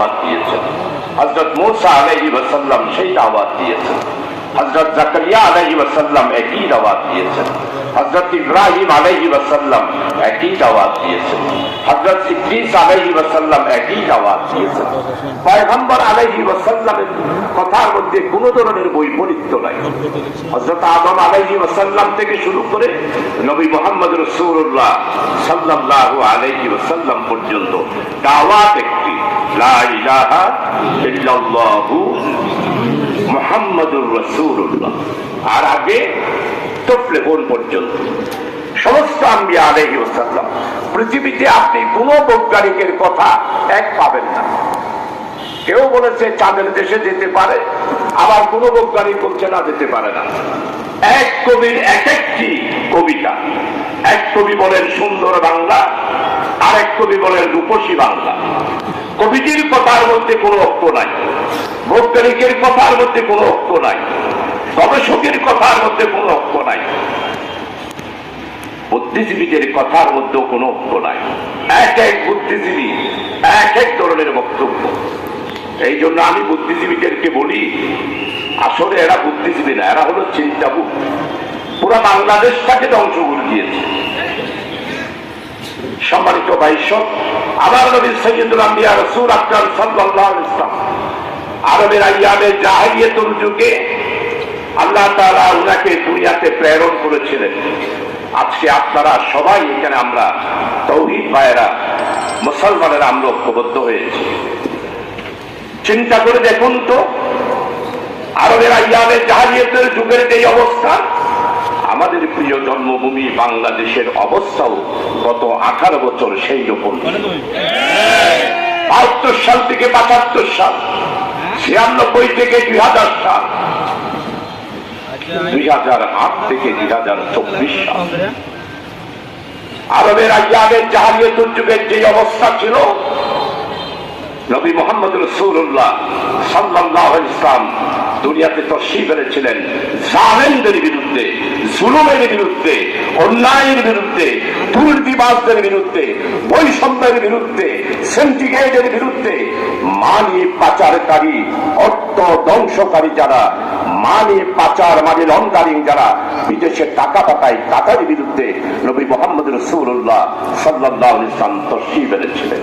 দাওয়াত দিয়েছেন হজরত মুসা আলাইহি ওয়াসাল্লাম সেই দাওয়াত দিয়েছেন হজরত জাকারিয়া আলাইহি ওয়াসাল্লাম একই দিয়েছেন। হজরত ইব্রাহিম আলাইহি ওয়াসাল্লাম একই দিয়েছেন। হজরত ইদ্রিস আলাইহি ওয়াসাল্লাম একই দিয়েছেন। পয়গম্বর আলাইহি ওয়াসাল্লামের কথার মধ্যে কোন ধরনের বৈপরীত্য নাই। হজরত আদম আলাইহি ওয়াসাল্লাম থেকে শুরু করে নবী মোহাম্মদ রসুল্লাহ সাল্লাল্লাহু আলাইহি ওয়াসাল্লাম পর্যন্ত দাওয়াত একটি ইল্লাল্লাহু মুহাম্মাদুর রাসূলুল্লাহ। আর আগে তফলেফোন পর্যন্ত। সমস্ত আম্বিয়া আলাইহি ওয়াসাল্লাম, পৃথিবীতে আপনি কোন বৈজ্ঞানিকের কথা এক পাবেন না। কেউ বলেছে চাঁদের দেশে যেতে পারে, আবার কোন বৈজ্ঞানিক বলছে না যেতে পারে না। এক কবির এক একটি কবিতা। এক কবি বলেন সুন্দর বাংলা, আরেক কবি বলেন রূপসী বাংলা। কবিটির কথার মধ্যে কোনো অক্ষ নাই। বৈজ্ঞানিকের কথার মধ্যে কোনো অক্ষ নাই। গবেষকের কথার মধ্যে কোনো অক্ষ নাই। বুদ্ধিজীবীদের কথার মধ্যেও কোনো অক্ষ নাই। এক এক বুদ্ধিজীবী, এক এক ধরনের বক্তব্য। এই জন্য আমি বুদ্ধিজীবীদেরকে বলি, আসলে এরা বুদ্ধিজীবী না, এরা হলো চিন্তাবুক পুরো বাংলাদেশটাকে ধ্বংস করে দিয়েছে। সম্মানিত বাইশ আবার নবী সৈয়দুল আম্বিয়া রসুল সাল্লাল্লাহু আলাইহি ইসলাম আরবের আইয়ামে জাহিলিয়াতুল যুগে আল্লাহ তাআলা উনাকে দুনিয়াতে প্রেরণ করেছিলেন। আজকে আপনারা সবাই এখানে আমরা তৌহিদ ভাইয়েরা, মুসলমানেরা আমরা ঐক্যবদ্ধ হয়েছি। চিন্তা করে দেখুন তো, আরবের আইয়ামে জাহালিয়াতের যুগের যে অবস্থা আমাদের প্রিয় জন্মভূমি বাংলাদেশের অবস্থাও গত আঠারো বছর সেই রকম বাহাত্তর সাল থেকে পঁচাত্তর সাল ছিয়ানব্বই থেকে দুই হাজার সাল দুই হাজার আট থেকে দুই হাজার চব্বিশ সাল। আরবের আইয়ামের জাহালিয়াতুর যুগের যে অবস্থা ছিল নবী মোহাম্মদ রসুল্লাহ সাল্লাহ ইসলাম দুনিয়াতে তসি বেড়েছিলেন জালেনদের বিরুদ্ধে। জুলুমের বিরুদ্ধে, অন্যায়ের বিরুদ্ধে দুর্দিবাসদের বিরুদ্ধে, বৈষম্যের বিরুদ্ধে সেন্টিগ্রেডের বিরুদ্ধে মানি পাচারকারী অর্থ ধ্বংসকারী যারা, মানি পাচার, মানি লন্ডারিং যারা বিদেশে টাকা পাঠায় টাকার বিরুদ্ধে নবী মোহাম্মদ রসুল্লাহ সাল্লাহ ইসলাম তসি বেড়েছিলেন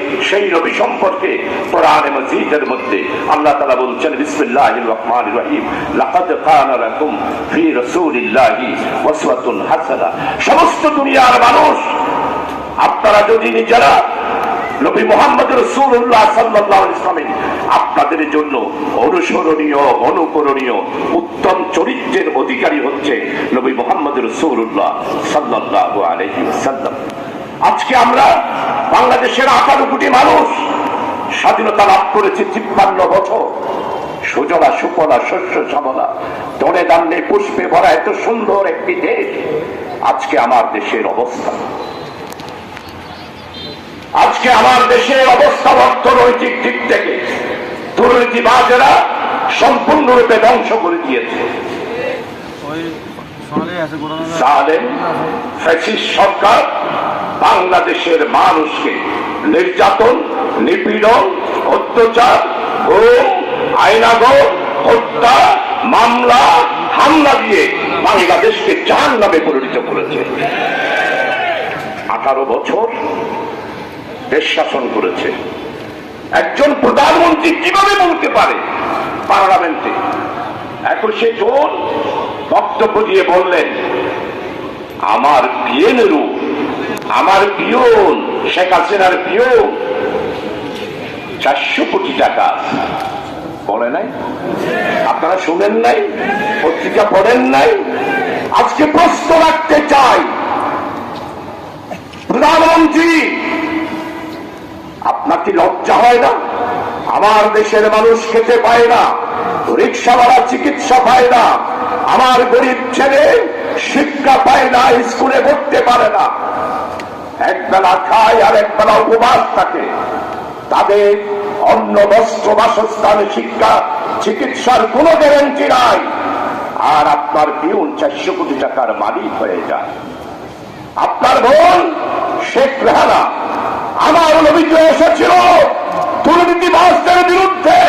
সেই নবী সম্পর্কে মধ্যে আল্লাহ তারা বলছেন রহিম। লাকাদ কানা লাকুম ফি রাসূলিল্লাহি হাসানা। সমস্ত দুনিয়ার মানুষ, আপনারা যদি নিজেরা নবী মোহাম্মদ রসুল্লাহ সাল্লাহ ইসলামের আপনাদের জন্য অনুসরণীয়, অনুকরণীয়, উত্তম চরিত্রের অধিকারী হচ্ছে নবী মোহাম্মদ রসুল্লাহ সাল্লাহ আজকে আমরা বাংলাদেশের আঠারো কোটি মানুষ স্বাধীনতা লাভ করেছে তিপ্পান্ন বছর। সুজলা সুফলা শস্য শ্যামলা দনে দান্নে পুষ্পে ভরা এত সুন্দর একটি দেশ আজকে আমার দেশের অবস্থা। আজকে আমার দেশের অবস্থা অর্থনৈতিক দিক থেকে দুর্নীতিবাজেরা সম্পূর্ণরূপে ধ্বংস করে দিয়েছে। সরকার বাংলাদেশের মানুষকে নির্যাতন, নিপীড়ন, অত্যাচার, গুম, আইনাগর, হত্যা, মামলা, হামলা দিয়ে বাংলাদেশকে জাহান নামে পরিণত করেছে। আঠারো বছর দেশ শাসন করেছে। একজন প্রধানমন্ত্রী কীভাবে বলতে পারে পার্লামেন্টে? সে জন বক্তব্য দিয়ে বললেন, আমার পিএনেরু আমার পিয়ন শেখ হাসিনার পিয়ন চারশো কোটি টাকা বলে নাই? আপনারা শুনেন নাই? পত্রিকা পড়েন নাই? আজকে প্রশ্ন রাখতে চাই। প্রধানমন্ত্রী, আপনার কি লজ্জা হয় না? আমার দেশের মানুষ খেতে পায় না, রিক্সাওয়ালা চিকিৎসা পায় না, আমার গরিব ছেলে শিক্ষা পায় না, স্কুলে পড়তে পারে না। এক বেলা খায় আর এক বেলা উপবাস থাকে। তাদের অন্ন, বস্ত্র, বাসস্থান, শিক্ষা, চিকিৎসার কোনো গ্যারেন্টি নাই। আর আপনার পিউন চারশো কোটি টাকার মালিক হয়ে যায়। আপনার বোন শেখ রেহানা, আমার অভিযোগ এসেছিল দুর্নীতিবাসদের বিরুদ্ধে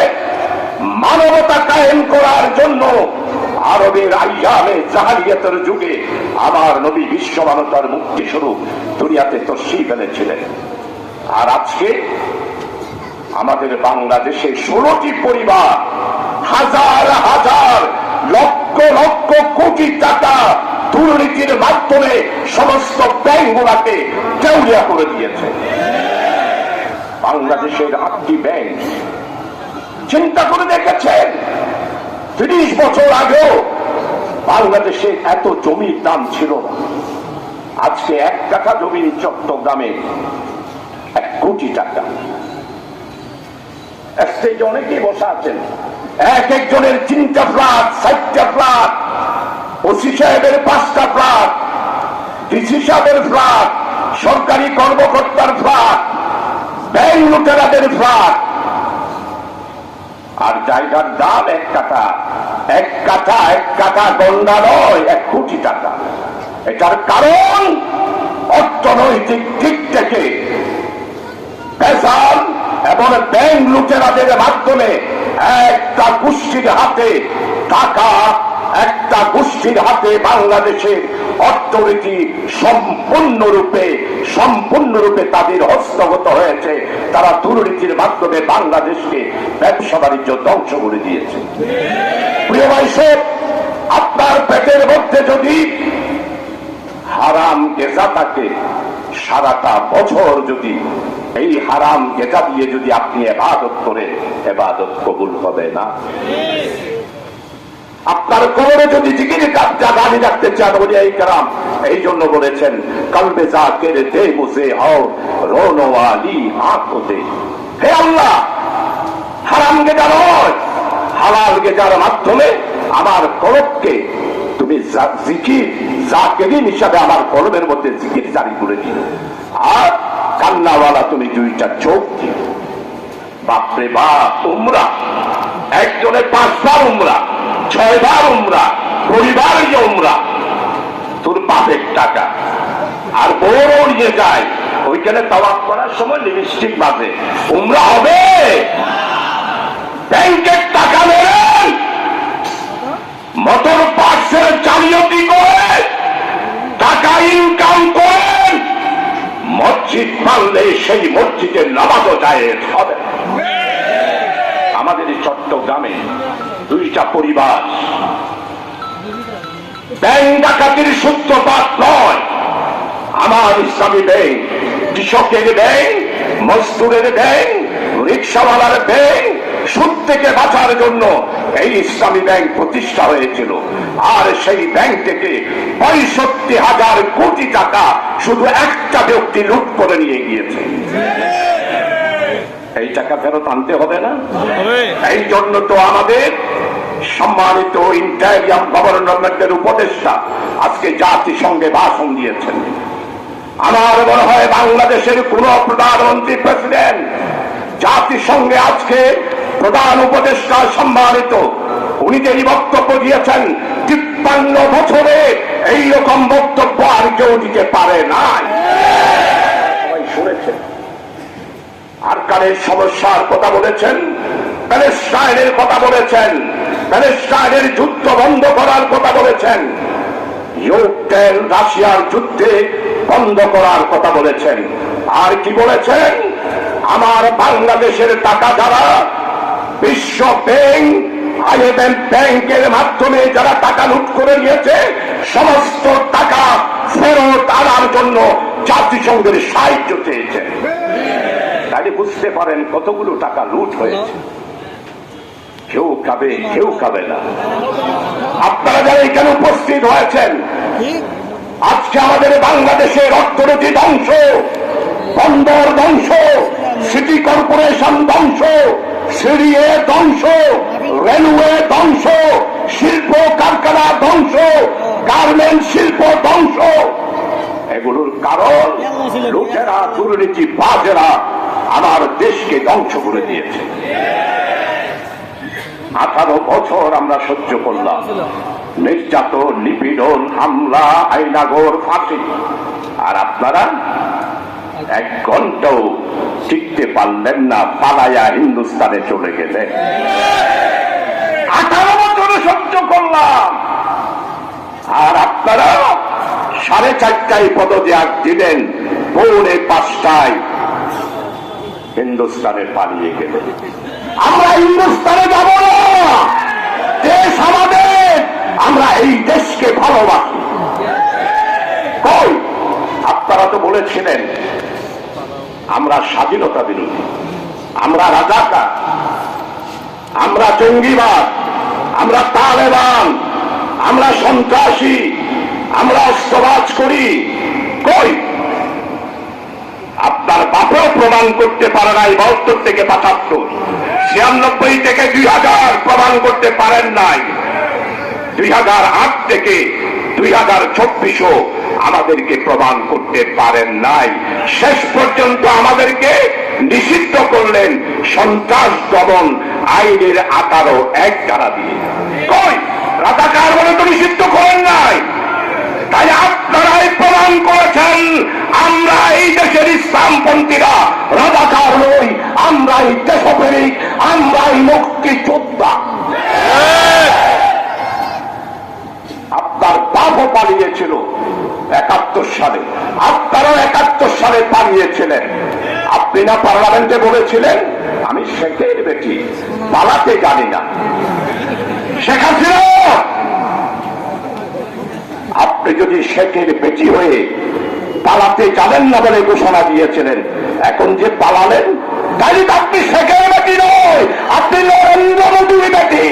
মানবতা কায়েম করার জন্য আরবের আইয়ামে জাহালিয়াতের যুগে আমার নবী বিশ্ব মানবতার মুক্তি স্বরূপ দুনিয়াতে তসি ফেলেছিলেন আর আজকে আমাদের বাংলাদেশে ষোলোটি পরিবার, হাজার হাজার, লক্ষ লক্ষ কোটি টাকা দুর্নীতির মাধ্যমে সমস্ত ব্যাংকগুলাকে দেউলিয়া করে দিয়েছে। বাংলাদেশের আটটি ব্যাংক চিন্তা করে দেখেছেন? তিরিশ বছর আগেও বাংলাদেশে এত জমির দাম ছিল না। আজকে এক টাকা জমির চট্টগ্রামে এক কোটি টাকা। স্টেজে অনেকেই বসে আছেন। এক একজনের তিনটা ফ্ল্যাট চারটা ফ্ল্যাট ওসি সাহেবের পাঁচটা ফ্ল্যাট ডিসি সাহেবের ফ্ল্যাট সরকারি কর্মকর্তার ফ্ল্যাট ব্যাংক লুটেরাদের ফ্ল্যাট আর জায়গার দাম এক কাঠা। এক কাঠা এক কাঠা গন্ডা নয়, এক কোটি টাকা। এটার কারণ অর্থনৈতিক দিক থেকে। পেশাল এবং ব্যাংক লুটেরাদের মাধ্যমে একটা গোষ্ঠীর হাতে টাকা একটা গোষ্ঠীর হাতে বাংলাদেশের অর্থনীতি সম্পূর্ণরূপে সম্পূর্ণরূপে তাদের হস্তগত হয়েছে। তারা দুর্নীতির মাধ্যমে বাংলাদেশকে ব্যবসা বাণিজ্য ধ্বংস করে দিয়েছে। প্রিয় বৈষব আপনার পেটের মধ্যে যদি হারাম গেজা থাকে সারাটা বছর যদি এই হারাম গেজা দিয়ে যদি আপনি এবাদত করে, এবাদত কবুল হবে না? আপনার কোমরে যদি জিকির কাজটা গাড়ি রাখতে চান এই কারাম, এই জন্য বলেছেন, কলবে জাকের দে মুসে হও, রোনওয়ালি আঁকতে হে আল্লাহ, হারাম গেজা নয়, হালাল গেজার মাধ্যমে আমার কলবকে তুমি জিকির, জাকেরিন হিসাবে আমার কলমের মধ্যে জিকির জারি করে দিও। আর কান্নাওয়ালা তুমি দুইটা চোখ দিও। বাপরে বাপ, উমরা একজনে পাঁচবার উমরা। ছয়বার উমরা পরিবার যে উমরা। তোর বাপের টাকা। আর বড় নিয়ে যায়, ওইখানে তবাব করার সময় লিপস্টিক বাজে উমরা হবে। ব্যাংকের টাকা নেন মোটর পার্সের জালিয়াতি করে, টাকা ইনকাম করেন মসজিদ মানলে সেই মসজিদের নামাজও যায় হবে। আমাদের চট্টগ্রামে দুইটা পরিবার। ব্যাংক ডাকাতির সূত্রপাত নয়। আমার ইসলামী ব্যাংক কৃষকের ব্যাংক মজদুরের ব্যাংক রিক্সাওয়ালার ব্যাংক সুদ থেকে বাঁচার জন্য এই ইসলামী ব্যাংক প্রতিষ্ঠা হয়েছিল। আর সেই ব্যাংক থেকে পঁয়ষট্টি হাজার কোটি টাকা শুধু একটা ব্যক্তি লুট করে নিয়ে গিয়েছে। এই টাকা ফেরত আনতে হবে না? এই জন্য তো আমাদের সম্মানিত ইন্টারিয়াম গভর্নমেন্টের উপদেষ্টা আজকে জাতিসংঘে ভাষণ দিয়েছেন। আমার মনে হয় বাংলাদেশের কোন প্রধানমন্ত্রী প্রেসিডেন্ট জাতিসংঘে আজকে প্রধান উপদেষ্টা সম্মানিত, উনি যে বক্তব্য দিয়েছেন, তিপ্পান্ন বছরে এই রকম বক্তব্য আর কেউ দিতে পারে নাই। শুনেছেন। আরকানের সমস্যার কথা বলেছেন, প্যালেস্টাইনের কথা বলেছেন। প্যালেস্টাইনের যুদ্ধ বন্ধ করার কথা বলেছেন। ইউক্রেন রাশিয়ার যুদ্ধে বন্ধ করার কথা বলেছেন। আর কি বলেছেন? আমার বাংলাদেশের টাকা যারা বিশ্ব ব্যাংক, আইএমএফ ব্যাংকের মাধ্যমে যারা টাকা লুট করে নিয়েছে, সমস্ত টাকা ফেরত আনার জন্য জাতিসংঘের সাহায্য চেয়েছেন তাহলে বুঝতে পারেন কতগুলো টাকা লুট হয়েছে। কেউ খাবে কেউ খাবে না। আপনারা যারা এখানে উপস্থিত হয়েছেন, আজকে আমাদের বাংলাদেশের অর্থনীতি ধ্বংস, বন্দর ধ্বংস, সিটি কর্পোরেশন ধ্বংস সিডিএ ধ্বংস, রেলওয়ে ধ্বংস, শিল্প কারখানা ধ্বংস, গার্মেন্ট শিল্প ধ্বংস। এগুলোর কারণ লোকেরা দুর্নীতি, বাজেরা আমার দেশকে ধ্বংস করে দিয়েছে। আঠারো বছর আমরা সহ্য করলাম। নির্যাতন নিপীড়ন, হামলা, আইনাগর, ফাঁসি। আর আপনারা এক ঘন্টাও টিকতে পারলেন না, পালায়া হিন্দুস্তানে চলে গেলেন। আঠারো বছর সহ্য করলাম। আর আপনারা সাড়ে চারটায় পদত্যাগ দিলেন, পৌনে পাঁচটায় হিন্দুস্তানে পালিয়ে গেলেন। আমরা হিন্দুস্তানে যাব না। দেশ আমাদের, আমরা এই দেশকে ভালোবাসি। কই? আপনারা তো বলেছিলেন, আমরা স্বাধীনতা বিরোধী, আমরা রাজাকার, আমরা জঙ্গিবাদ, আমরা তালেবান, আমরা সন্ত্রাসী, আমরা অস্ত্রবাজ করি। কই? আপনার বাপও প্রমাণ করতে পারে নাই, বাহাত্তর থেকে পঁচাত্তর। ছিয়ানব্বই থেকে দুই হাজার প্রমাণ করতে পারেন নাই। দুই হাজার আট থেকে দুই হাজার চব্বিশও আমাদেরকে প্রমাণ করতে পারেন নাই। শেষ পর্যন্ত আমাদেরকে নিষিদ্ধ করলেন সন্ত্রাস দমন আইনের আঠারো এক ধারা দিয়ে। কই? রাজাকার বলে তো নিষিদ্ধ করেন নাই। তাই আপনারাই প্রমাণ করেছেন আমরা এই দেশের ইসলামপন্থীরা রাজাকার নই, আমরাই দেশপ্রেমিক, আমরাই মুক্তি যোদ্ধা আপনার বাপও পালিয়েছিল একাত্তর সালে, আপনারাও একাত্তর সালে পালিয়েছিলেন। আপনি না পার্লামেন্টে বলেছিলেন, আমি শেখের বেটি, পালাতে জানি না। শেখ হাসিনা আপনি যদি শেখের বেটি হয়ে পালাতে জানেন না বলে ঘোষণা দিয়েছিলেন, এখন যে পালালেন তাই আপনি শেখের বেটি নয়। আপনি নরেন্দ্র মোদীর বেটি।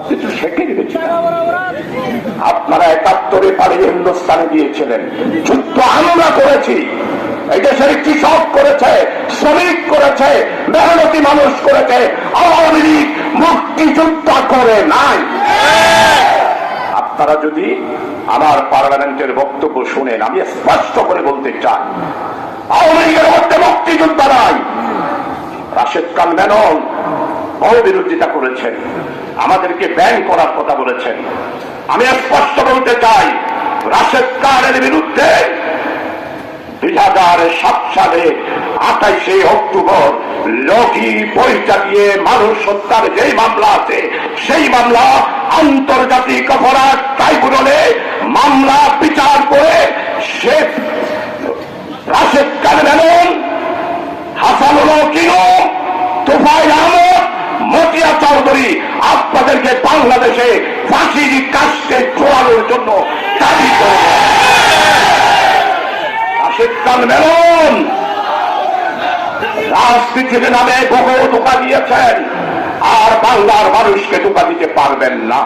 আপনি তো শেখের বেটি। আপনারা একাত্তরে পালিয়ে হিন্দুস্তানে দিয়েছিলেন যুদ্ধ আমরা করেছি। মেহনতি মানুষ করেছে, আওয়ামী লীগ মুক্তিযুদ্ধ করে নাই। আপনারা যদি আমার পার্লামেন্টের বক্তব্য শুনেন, আমি স্পষ্ট করে বলতে চাই, আওয়ামী লীগের মধ্যে মুক্তিযুদ্ধ নাই। রাশেদ খান মেনন বহু বিরোধিতা করেছেন, আমাদেরকে ব্যান করার কথা বলেছেন। আমি স্পষ্ট বলতে চাই, রাশেদ খানের বিরুদ্ধে দুই হাজার সাত সালে, আঠাইশে অক্টোবর লগি বইটা দিয়ে আন্তর্জাতিক অপরাধ ট্রাইব্যুনালে মামলা বিচার করে মতিয়া চৌধুরী আপনাদেরকে বাংলাদেশে ফাঁসির কাজকে চোয়ানোর জন্য দাবি করে। খান মেনন রাজনীতির নামে বহু ধোকা দিয়েছেন, আর বাংলার মানুষকে ধোকা দিতে পারবেন না।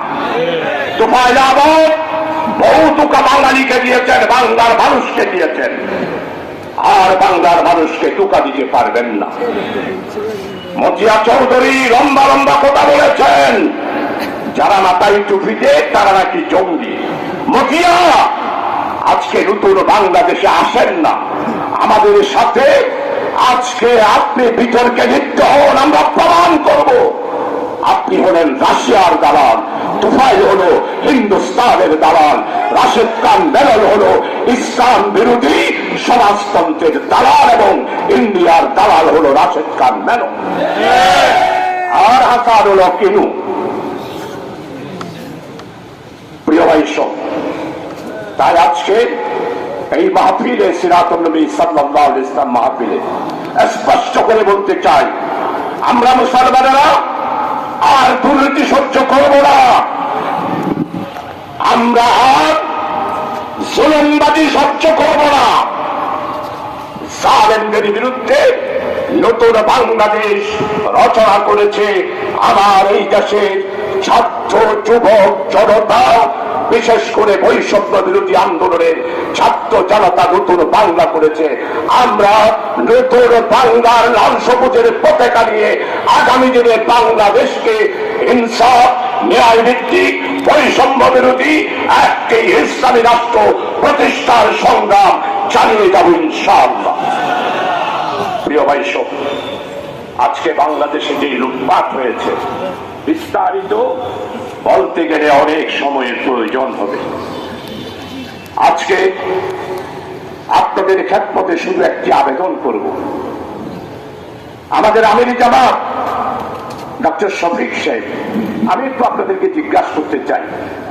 তোফাইল আহমদ বহু ধোকা বাঙালিকে দিয়েছেন, বাংলার মানুষকে দিয়েছেন, আর বাংলার মানুষকে টুকা দিতে পারবেন না। মতিয়া চৌধুরী লম্বা লম্বা কথা বলেছেন, যারা মাথায় টুপিতে, তারা নাকি জঙ্গি। মতিয়া! আজকে নতুন বাংলাদেশে আসেন না। আমাদের সাথে আজকে আপনি বিতর্কে লিপ্ত হন, আমরা প্রমাণ করব। আপনি হলেন রাশিয়ার দালাল, তুফাইল হলো হিন্দুস্তানের দালাল, রাশেদ খান বেলাল হলো ইসলাম বিরোধী সমাজতন্ত্রের দালাল এবং ইন্ডিয়ার দালাল হলো রাশেদ খান মেনন আর হাসান হলো কিনু। প্রিয় ভাই সব তাই আজকে এই মাহফিলে সাল্লাল্লাহু আলাইহি ইসলাম মাহফিলে স্পষ্ট করে বলতে চাই, আমরা মুসলমানেরা আর দুর্নীতি সহ্য করব না। আমরা আর জুলুমবাদী সহ্য করব না। জালেমদের বিরুদ্ধে নতুন বাংলাদেশ রচনা করেছে আমার এই দেশের ছাত্র যুবক জনতা, বিশেষ করে বৈষম্য বিরোধী আন্দোলনের ছাত্র জনতা নতুন বাংলা করেছে। আমরা নতুন বাংলার লাল সবুজের পতাকা নিয়ে আগামী দিনে বাংলাদেশকে ইনসাফ, ন্যায় ভিত্তিক, বৈষম্য বিরোধী একটি ইসলামী রাষ্ট্র প্রতিষ্ঠার সংগ্রাম চালিয়ে যাব ইনশাআল্লাহ। প্রিয় ভাইস আজকে বাংলাদেশে যে লুটপাট হয়েছে বিস্তারিত বলতে গেলে অনেক সময়ের প্রয়োজন হবে। আজকে আপনাদের খ্যাতপথে শুধু একটি আবেদন করব। আমাদের আমির জামাত, ডক্টর শফিক সাহেব, আমি একটু আপনাদেরকে জিজ্ঞাসা করতে চাই।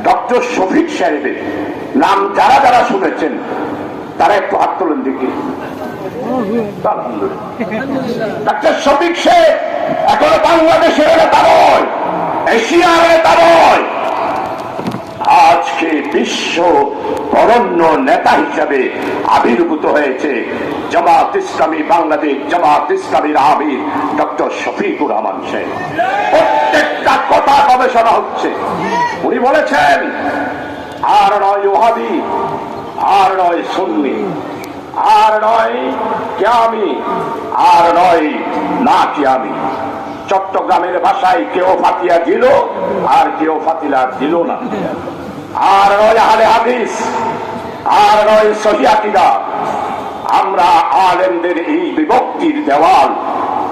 ডক্টর শফিক সাহেবের নাম যারা যারা শুনেছেন, তারা একটু হাত তোলেন দেখি। ডাক্তার শফিক সাহেব, এখনও বাংলাদেশের নেতা নয়। এশিয়ার নেতা নয় আজকে বিশ্ব বরণ্য নেতা হিসাবে আবির্ভূত হয়েছে জামাত ইসলামী বাংলাদেশ, জামাত ইসলামীর আমির ডক্টর শফিকুর রহমান শেখ প্রত্যেকটা কথা গবেষণা হচ্ছে। উনি বলেছেন, আর নয় ওহাবি, আর নয় সুন্নি, আর নয় ক্যামি, আর নয় না ক্যামি। চট্টগ্রামের ভাষায় কেউ ফাতিয়া দিল আর কেউ ফাতিলা দিল না। আর নয় আলে হাদিস, আর নয় সহিয়াকিদা আমরা আলেমদের এই বিভক্তির দেওয়াল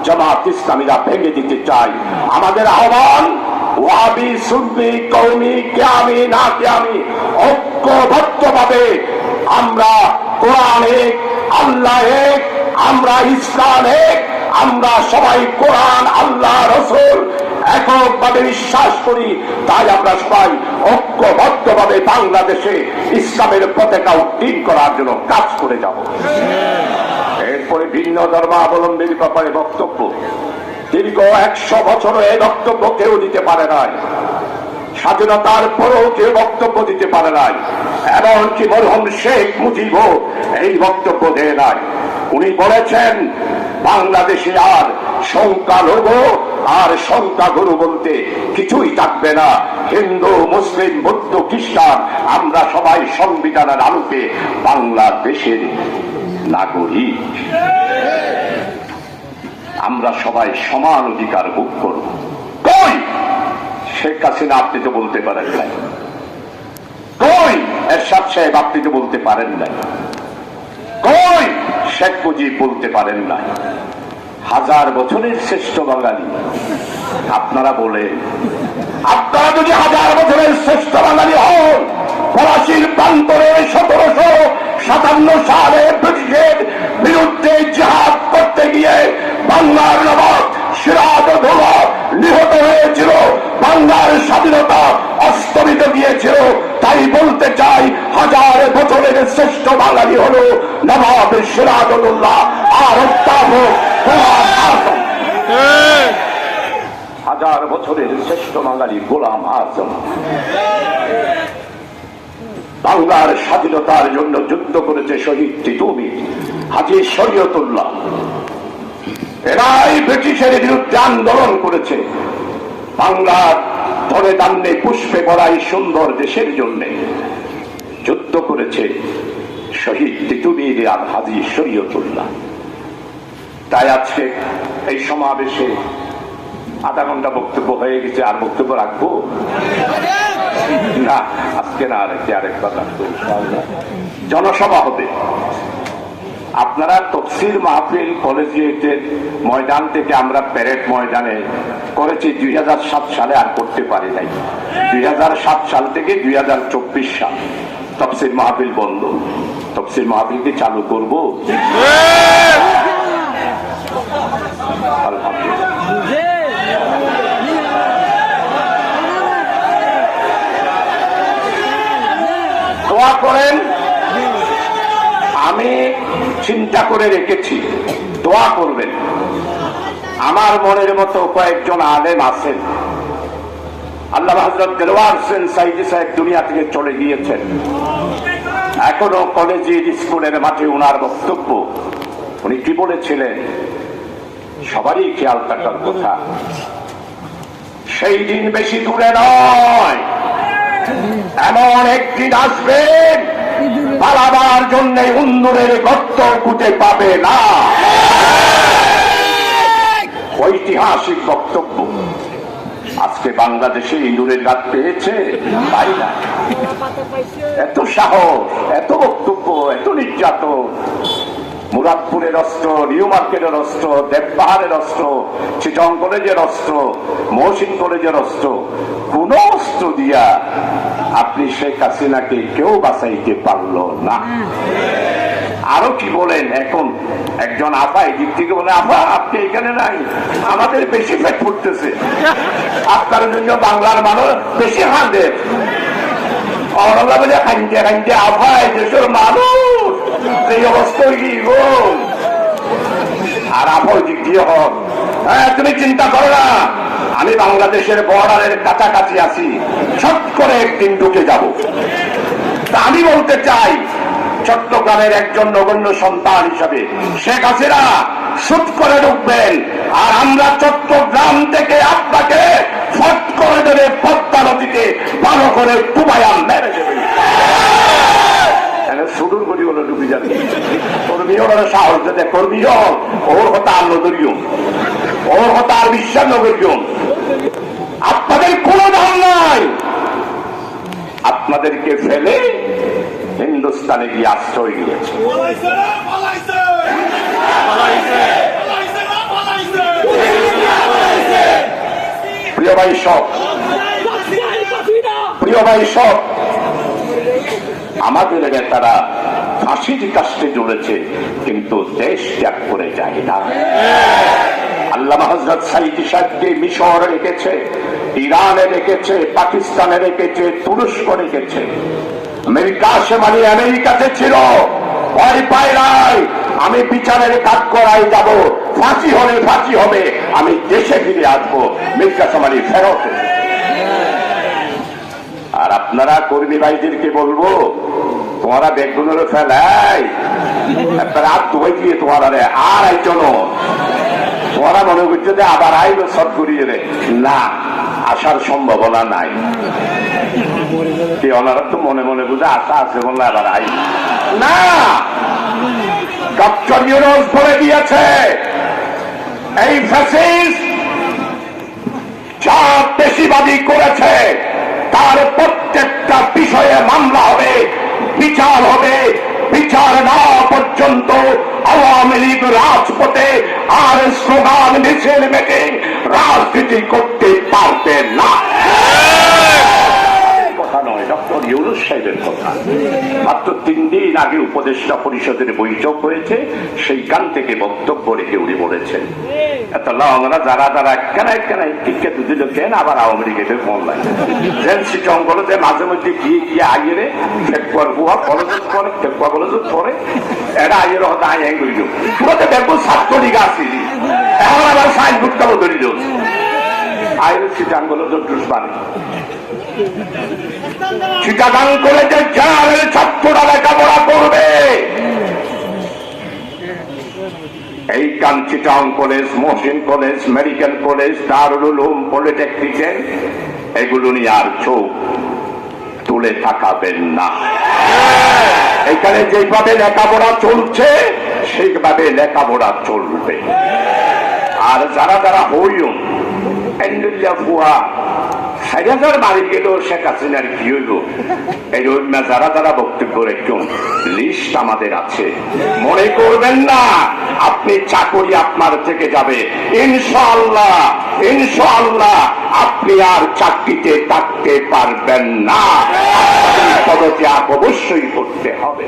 জামাত ইসলামীরা ভেঙে দিতে চাই। আমাদের আহ্বান, ওয়াবি সুন্নি কৌমি ক্যামি না ক্যামি, ঐক্যবদ্ধভাবে আমরা কোরআন এক, আল্লাহ এক, আমরা ইসলাম এক আমরা সবাই কোরআন, আল্লাহ, রসুল এককভাবে বিশ্বাস করি। তাই আমরা সবাই ঐক্যবদ্ধভাবে বাংলাদেশে ইসলামের পতাকা উত্তীর্ণ করার জন্য কাজ করে যাব। এরপরে ভিন্ন ধর্মাবলম্বীর ব্যাপারে বক্তব্য। দীর্ঘ একশো বছরও এই বক্তব্য কেউ দিতে পারে নাই। স্বাধীনতার পরেও কেউ বক্তব্য দিতে পারে নাই। এমনকি মরহম শেখ মুজিব এই বক্তব্য দেয় নাই। উনি বলেছেন বাংলাদেশে আর সংখ্যালঘু আর সংখ্যাগুরু বলতে কিছুই থাকবে না। হিন্দু, মুসলিম, বৌদ্ধ, খ্রিস্টান, আমরা সবাই সংবিধানের আলোকে বাংলাদেশের নাগরিক। আমরা সবাই সমান অধিকার ভোগ করব। কই? শেখ হাসিনা আপনি তো বলতে পারেন নাই। কই? এরশাদ সাহেব আপনি তো বলতে পারেন নাই। কই? শেখ মুজিব বলতে পারেন নাই। হাজার বছরের শ্রেষ্ঠ বাঙালি। আপনারা বলেন, আপনারা যদি হাজার বছরের শ্রেষ্ঠ বাঙালি হন, ফরাসির প্রান্তরে সতেরোশো সাতান্ন সালে ব্রিটিশের বিরুদ্ধে জাহাজ করতে গিয়ে বাংলার নবাব সিরাজ ধোলা নিহত হয়েছিল। বাংলার স্বাধীনতা অস্তমিত গিয়েছিল। তাই বলতে চাই, হাজার বছরের শ্রেষ্ঠ বাঙালি হল নবাব সিরাজউল্লাহ আর হাজার বছরের শ্রেষ্ঠ বাঙালি গোলাম আজম। বাংলার স্বাধীনতার জন্য যুদ্ধ করেছে শহীদ টিটুমি হাজি শরীয়তুল্লাহ। এরাই ব্রিটিশের বিরুদ্ধে আন্দোলন করেছে। বাংলার ধরে দান্নে পুষ্পে ভরা সুন্দর দেশের জন্য। যুদ্ধ করেছে শহীদ তিতুমির আর হাজি শরীয়তুল্লাহ। তাই আজকে এই সমাবেশে আধা ঘণ্টা বক্তব্য হয়ে গেছে, আর বক্তব্য রাখব? না, আজকে না আরেকটি আরেকবার রাখব জনসভা হবে। আপনারা তফসির মাহফিল কলেজিয়েটের ময়দান থেকে আমরা প্যারেড ময়দানে করেছি দুই হাজার সাত সালে আর করতে পারি নাই। দুই হাজার সাত সাল থেকে দুই হাজার চব্বিশ সাল তফসির মাহফিল বন্ধ। তফসির মাহফিলকে চালু করব? আলহামদুলিল্লাহ দোয়া করেন আমি চিন্তা করে রেখেছি, দোয়া করবেন। আমার মনের মতো কয়েকজন আলেম আছেন। আল্লাহ হজরত দেলওয়ার হোসেন সাইদি সাহেব দুনিয়া থেকে চলে গিয়েছেন। এখনও কলেজের স্কুলের মাঠে ওনার বক্তব্য। উনি কি বলেছিলেন? সবারই খেয়াল থাকার কথা। সেই দিন বেশি দূরে নয়। এমন একদিন আসবেন পালাবার জন্য উন্দুরের গর্ত খুঁজে পাবে না। ঐতিহাসিক বক্তব্য। আজকে বাংলাদেশে ইঁদুরের রাত পেয়েছে, তাই না? এত সাহস, এত বক্তব্য, এত নির্যাতন। মুরাদপুরের অস্ত্র, নিউ মার্কেটের অস্ত্র দেবপাহাড়ের অস্ত্র, চিটং কলেজের অস্ত্র, মহসিন কলেজের অস্ত্র, কোন অস্ত্র দিয়া আপনি শেখ হাসিনাকে কেউ বাঁচাইতে পারল না। আরও কি বলেন? এখন একজন আফা এদিক থেকে বলে, আফা, আপনি এখানে নাই, আমাদের বেশি পেট ফুটতেছে। আপনার জন্য বাংলার মানুষ বেশি হাঁদের অরলা বলে খাইতে খাইতে আফায় দেশের মানুষ এই অবস্থা কি গো? আর ওই দিক দিয়ে হন? হ্যাঁ তুমি চিন্তা করো না। আমি বাংলাদেশের বর্ডারের কাছাকাছি আছি। ছট করে একদিন ঢুকে যাব। আমি বলতে চাই, চট্টগ্রামের একজন নগণ্য সন্তান হিসাবে, শেখ হাসিনা সুট করে ঢুকবেন। আর আমরা চট্টগ্রাম থেকে আপনাকে ফট করে দেবে পদ্মা নদীতে, ভালো করে ডুবাইয়া সুদূর সাহস হল ওর ওর আর আপনাদের নাই। আপনাদেরকে ফেলে হিন্দুস্তানে গিয়ে আশ্রয় নিয়েছে। প্রিয় ভাই সব, আমাদের নেতারা ফাঁসির কাষ্টে চলেছে কিন্তু দেশ ত্যাগ করে যায় না। আল্লাহ হজরত সাইদি সাহেবকে মিশর রেখেছে ইরানে রেখেছে পাকিস্তানে রেখেছে তুরস্ক রেখেছে আমেরিকা সে মানে আমেরিকাতে ছিল। ভয় পায় নাই আমি বিচারের কাজ করাই যাব, ফাঁসি হলে ফাঁসি হবে, আমি দেশে ফিরে আসব, মির্জা সামারি ফেরত আর আপনারা কর্মী ভাইদেরকে বলব তোমারা বেগুনের ফেলাই আর দুবাই দিয়ে তোমারা রে, আর একজন তোমরা মনে করছ যে আবার আইবে সব করিয়ে রে না, আসার সম্ভাবনা নাই। ওনারা তো মনে মনে বুঝে আশা আছে বললে আবার আই। না, ডক্টর ইউনুস বলে দিয়েছে, এই ফ্যাসিস্ট যা পেশিবাদী করেছে, তার প্রত্যেকটা বিষয়ে মামলা হবে। বিচার হবে। বিচার না পর্যন্ত আওয়ামী লীগ রাজপথে আর স্লোগান, মিছিল, মিটিং রাজনীতি করতে পারবে না। কথা নয়, ডক্টর ইউনুস সাহেবের কথা। মাত্র তিন দিন আগে উপদেষ্টা পরিষদের বৈঠক হয়েছে সেইখান থেকে বক্তব্য রেখে উনি বলেছেন। যারা কেন কেন টিকে কেন আবার আওয়ামী লীগের ফোন লাগে। মাঝে মধ্যে গিয়ে গিয়ে ফেকুয়ার কলেজ করে ফেকুয়া কলেজ পরে এরা আইয়ের হতে আই হ্যাং করিল পুরোতে দেখব ছাত্রলীগ আসি এখন আবার সাইন বুটকাবো ধরিল আইয়ের সিটাঙ্গল জোর বাড়ে। চিটাগাং কলেজে জেনারেল ছাত্ররা লেখাপড়া করবে। এই college, Mohsin college, medical college Darul Uloom polytechnical এগুলো নিয়ে আর চোখ তুলে তাকাবেন না। এখানে যেভাবে লেখাপড়া চলছে, সেইভাবে লেখাপড়া চলবে। আর যারা যারা ষাট শেখ হাসিনার যারা বক্তব্য লিস্ট আমাদের আছে। মনে করবেন না, আপনি চাকরি আপনার থেকে যাবে। ইনশাআল্লাহ ইনশাআল্লাহ, আপনি আর চাকরিতে থাকতে পারবেন না। অবশ্যই করতে হবে।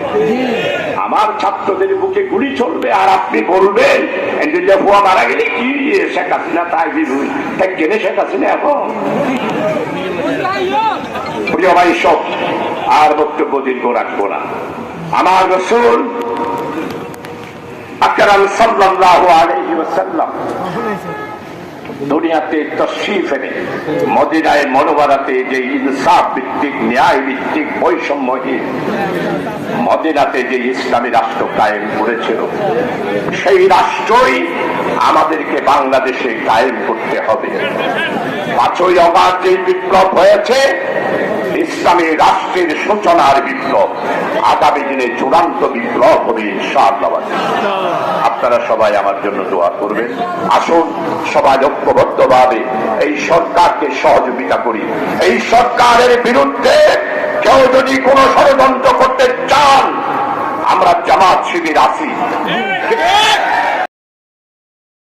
আমার ছাত্রদের বুকে গুলি চলবে আর আপনি বলবেন ফুয়া মারা গেলে, কি শেখ হাসিনা, তাই বিভুই তাই। কেনে শেখ হাসিনা এখন? প্রিয় ভাই, সব, আর বক্তব্য দীর্ঘ রাখব না। আমার রসুল আকরাম সাল্লাল্লাহু আলাইহি ওয়াসাল্লাম দুনিয়াতে তশরিফ এনে মদিনায় মনোবারাতে যে ইনসাফ ভিত্তিক, ন্যায় ভিত্তিক, বৈষম্যহীন, মদিনাতে যে ইসলামী রাষ্ট্র কায়েম করেছিল, সেই রাষ্ট্রই আমাদেরকে বাংলাদেশে কায়েম করতে হবে। পাঁচই অগাস্ট যে বিপ্লব হয়েছে, ইসলামী রাষ্ট্রের সূচনার বিপ্লব, আগামী দিনে চূড়ান্ত বিপ্লব হবে ইনশাআল্লাহ। আপনারা সবাই আমার জন্য দোয়া করবেন। আসুন, সবাই ঐক্যবদ্ধভাবে এই সরকারকে সহযোগিতা করি। এই সরকারের বিরুদ্ধে কেউ যদি কোনো ষড়যন্ত্র করতে চান, আমরা জামাত শিবির আছি।